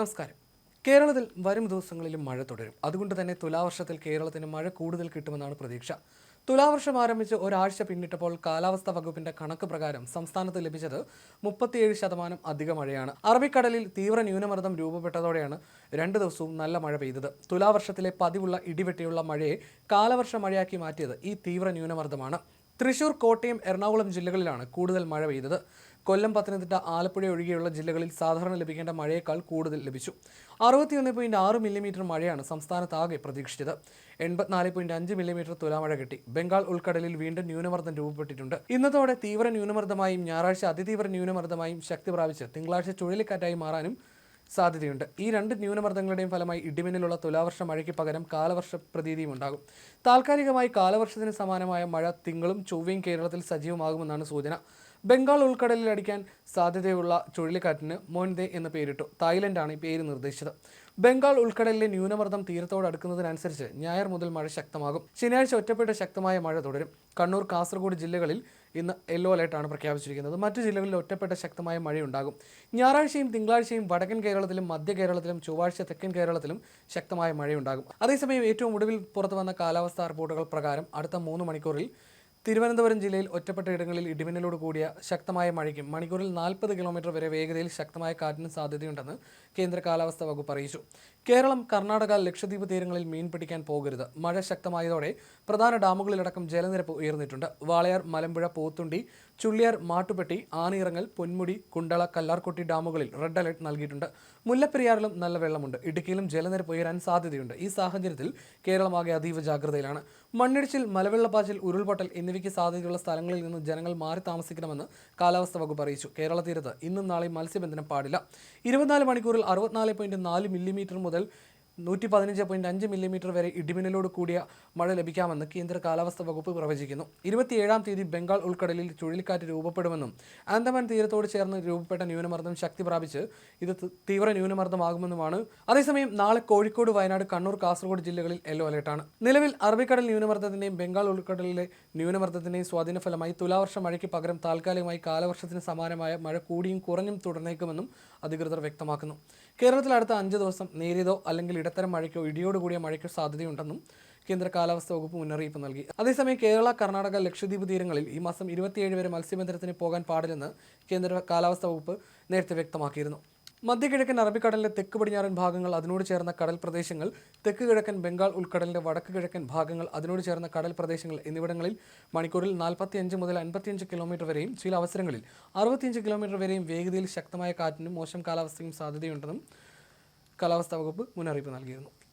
നമസ്കാരം. കേരളത്തിൽ വരും ദിവസങ്ങളിലും മഴ തുടരും. അതുകൊണ്ട് തന്നെ തുലാവർഷത്തിൽ കേരളത്തിന് മഴ കൂടുതൽ കിട്ടുമെന്നാണ് പ്രതീക്ഷ. തുലാവർഷം ആരംഭിച്ച് ഒരാഴ്ച പിന്നിട്ടപ്പോൾ കാലാവസ്ഥാ വകുപ്പിന്റെ കണക്ക് പ്രകാരം സംസ്ഥാനത്ത് ലഭിച്ചത് മുപ്പത്തിയേഴ് ശതമാനം അധിക മഴയാണ്. അറബിക്കടലിൽ തീവ്ര ന്യൂനമർദ്ദം രൂപപ്പെട്ടതോടെയാണ് രണ്ട് ദിവസവും നല്ല മഴ പെയ്തത്. തുലാവർഷത്തിലെ പതിവുള്ള ഇടിവെട്ടിയുള്ള മഴയെ കാലവർഷ മഴയാക്കി മാറ്റിയത് ഈ തീവ്ര ന്യൂനമർദ്ദമാണ്. തൃശൂർ കോട്ടയം എറണാകുളം ജില്ലകളിലാണ് കൂടുതൽ മഴ പെയ്തത്. കൊല്ലം പത്തനംതിട്ട ആലപ്പുഴ ഒഴികെയുള്ള ജില്ലകളിൽ സാധാരണ ലഭിക്കേണ്ട മഴയേക്കാൾ കൂടുതൽ ലഭിച്ചു. അറുപത്തിയൊന്ന് പോയിന്റ് ആറ് മില്ലിമീറ്റർ മഴയാണ് സംസ്ഥാനത്താകെ പ്രതീക്ഷിച്ചത്. എൺപത്തിനാല് പോയിന്റ് അഞ്ച് മില്ലിമീറ്റർ തുലാമഴ കിട്ടി. ബംഗാൾ ഉൾക്കടലിൽ വീണ്ടും ന്യൂനമർദ്ദം രൂപപ്പെട്ടിട്ടുണ്ട്. ഇന്നത്തോടെ തീവ്ര ന്യൂനമർദ്ദമായും ഞായറാഴ്ച അതിതീവ്ര ന്യൂനമർദ്ദമായും ശക്തി പ്രാപിച്ച് തിങ്കളാഴ്ച ചുഴലിക്കാറ്റായി മാറാനും സാധ്യതയുണ്ട്. ഈ രണ്ട് ന്യൂനമർദ്ദങ്ങളുടെയും ഫലമായി ഇടിമിന്നലുള്ള തുലാവർഷ മഴയ്ക്ക് പകരം കാലവർഷ പ്രതീതിയും ഉണ്ടാകും. താൽക്കാലികമായി കാലവർഷത്തിന് സമാനമായ മഴ തിങ്കളും ചൊവ്വയും കേരളത്തിൽ സജീവമാകുമെന്നാണ് സൂചന. ബംഗാൾ ഉൾക്കടലിൽ അടിക്കാൻ സാധ്യതയുള്ള ചുഴലിക്കാറ്റിന് മോൻദേ എന്ന് പേരിട്ടു. തായ്ലൻഡാണ് ഈ പേര് നിർദ്ദേശിച്ചത്. ബംഗാൾ ഉൾക്കടലിലെ ന്യൂനമർദ്ദം തീരത്തോട് അടുക്കുന്നതിനനുസരിച്ച് ഞായർ മുതൽ മഴ ശക്തമാകും. ശനിയാഴ്ച ഒറ്റപ്പെട്ട ശക്തമായ മഴ തുടരും. കണ്ണൂർ കാസർഗോഡ് ജില്ലകളിൽ ഇന്ന് യെല്ലോ അലേർട്ടാണ് പ്രഖ്യാപിച്ചിരിക്കുന്നത്. മറ്റു ജില്ലകളിൽ ഒറ്റപ്പെട്ട ശക്തമായ മഴയുണ്ടാകും. ഞായറാഴ്ചയും തിങ്കളാഴ്ചയും വടക്കൻ കേരളത്തിലും മധ്യ കേരളത്തിലും ചൊവ്വാഴ്ച തെക്കൻ കേരളത്തിലും ശക്തമായ മഴയുണ്ടാകും. അതേസമയം ഏറ്റവും ഒടുവിൽ പുറത്തു വന്ന കാലാവസ്ഥാ റിപ്പോർട്ടുകൾ പ്രകാരം അടുത്ത മൂന്ന് മണിക്കൂറിൽ തിരുവനന്തപുരം ജില്ലയിൽ ഒറ്റപ്പെട്ട ഇടങ്ങളിൽ ഇടിമിന്നലോട് കൂടിയ ശക്തമായ മഴയ്ക്കും മണിക്കൂറിൽ നാൽപ്പത് കിലോമീറ്റർ വരെ വേഗതയിൽ ശക്തമായ കാറ്റിനും സാധ്യതയുണ്ടെന്ന് കേന്ദ്ര കാലാവസ്ഥാ വകുപ്പ് അറിയിച്ചു. കേരളം കർണാടക ലക്ഷദ്വീപ് തീരങ്ങളിൽ മീൻ പിടിക്കാൻ പോകരുത്. മഴ ശക്തമായതോടെ പ്രധാന ഡാമുകളിലടക്കം ജലനിരപ്പ് ഉയർന്നിട്ടുണ്ട്. വാളയാർ മലമ്പുഴ പോത്തുണ്ടി ചുള്ളിയാർ മാട്ടുപെട്ടി ആനിയിറങ്ങൽ പൊന്മുടി കുണ്ടള കല്ലാർകൊട്ടി ഡാമുകളിൽ റെഡ് അലർട്ട് നൽകിയിട്ടുണ്ട്. മുല്ലപ്പെരിയാറിലും നല്ല വെള്ളമുണ്ട്. ഇടുക്കിയിലും ജലനിരപ്പ് ഉയരാൻ സാധ്യതയുണ്ട്. ഈ സാഹചര്യത്തിൽ കേരളമാകെ അതീവ ജാഗ്രതയിലാണ്. മണ്ണിടിച്ചിൽ മലവെള്ളപ്പാച്ചിൽ ഉരുൾപൊട്ടൽ എന്നിവയ്ക്ക് സാധ്യതയുള്ള സ്ഥലങ്ങളിൽ നിന്ന് ജനങ്ങൾ മാറി താമസിക്കണമെന്ന് കാലാവസ്ഥാ വകുപ്പ് അറിയിച്ചു. കേരള തീരത്ത് ഇന്നും നാളെയും മത്സ്യബന്ധനം പാടില്ല. ഇരുപത്തിനാല് മണിക്കൂറിൽ അറുപത്തിനാല് പോയിന്റ് നാല് മില്ലിമീറ്റർ മുതൽ നൂറ്റി പതിനഞ്ച് പോയിന്റ് അഞ്ച് മില്ലിമീറ്റർ വരെ ഇടിമിന്നലോട് കൂടിയ മഴ ലഭിക്കാമെന്ന് കേന്ദ്ര കാലാവസ്ഥാ വകുപ്പ് പ്രവചിക്കുന്നു. ഇരുപത്തിയേഴാം തീയതി ബംഗാൾ ഉൾക്കടലിൽ ചുഴലിക്കാറ്റ് രൂപപ്പെടുമെന്നും ആന്തമാൻ തീരത്തോട് ചേർന്ന് രൂപപ്പെട്ട ന്യൂനമർദ്ദം ശക്തി പ്രാപിച്ച് ഇത് തീവ്ര ന്യൂനമർദ്ദമാകുമെന്നുമാണ്. അതേസമയം നാളെ കോഴിക്കോട് വയനാട് കണ്ണൂർ കാസർഗോഡ് ജില്ലകളിൽ യെല്ലോ അലേർട്ടാണ് നിലവിൽ അറബിക്കടൽ ന്യൂനമർദ്ദത്തിന്റെയും ബംഗാൾ ഉൾക്കടലിലെ ന്യൂനമർദ്ദത്തിന്റെയും സ്വാധീനഫലമായി തുലാവർഷ മഴയ്ക്ക് പകരം താൽക്കാലികമായി കാലവർഷത്തിന് സമാനമായ മഴ കൂടിയും കുറഞ്ഞും തുടർന്നേക്കുമെന്നും അധികൃതർ വ്യക്തമാക്കുന്നു. കേരളത്തിൽ അടുത്ത അഞ്ച് ദിവസം നേരിയതോ അല്ലെങ്കിൽ ഇടത്തരം മഴയ്ക്കോ ഇടിയോട് കൂടിയ മഴയ്ക്കോ സാധ്യതയുണ്ടെന്നും കേന്ദ്ര കാലാവസ്ഥാ വകുപ്പ് മുന്നറിയിപ്പ് നൽകി. അതേസമയം കേരള കർണാടക ലക്ഷദ്വീപ് തീരങ്ങളിൽ ഈ മാസം ഇരുപത്തിയേഴ് വരെ മത്സ്യബന്ധനത്തിന് പോകാൻ പാടില്ലെന്ന് കേന്ദ്ര കാലാവസ്ഥാ വകുപ്പ് നേരത്തെ വ്യക്തമാക്കിയിരുന്നു. മധ്യകിഴക്കൻ അറബിക്കടലിലെ തെക്ക് പടിഞ്ഞാറൻ ഭാഗങ്ങൾ അതിനോട് ചേർന്ന കടൽ പ്രദേശങ്ങൾ തെക്ക് കിഴക്കൻ ബംഗാൾ ഉൾക്കടലിന്റെ വടക്ക് കിഴക്കൻ ഭാഗങ്ങൾ അതിനോട് ചേർന്ന കടൽ പ്രദേശങ്ങൾ എന്നിവിടങ്ങളിൽ മണിക്കൂറിൽ നാൽപ്പത്തിയഞ്ച് മുതൽ അൻപത്തിയഞ്ച് കിലോമീറ്റർ വരെയും ചില അവസരങ്ങളിൽ അറുപത്തിയഞ്ച് കിലോമീറ്റർ വരെയും വേഗതയിൽ ശക്തമായ കാറ്റിനും മോശം കാലാവസ്ഥയും സാധ്യതയുണ്ടെന്നും കാലാവസ്ഥാ വകുപ്പ് മുന്നറിയിപ്പ് നൽകിയിരുന്നു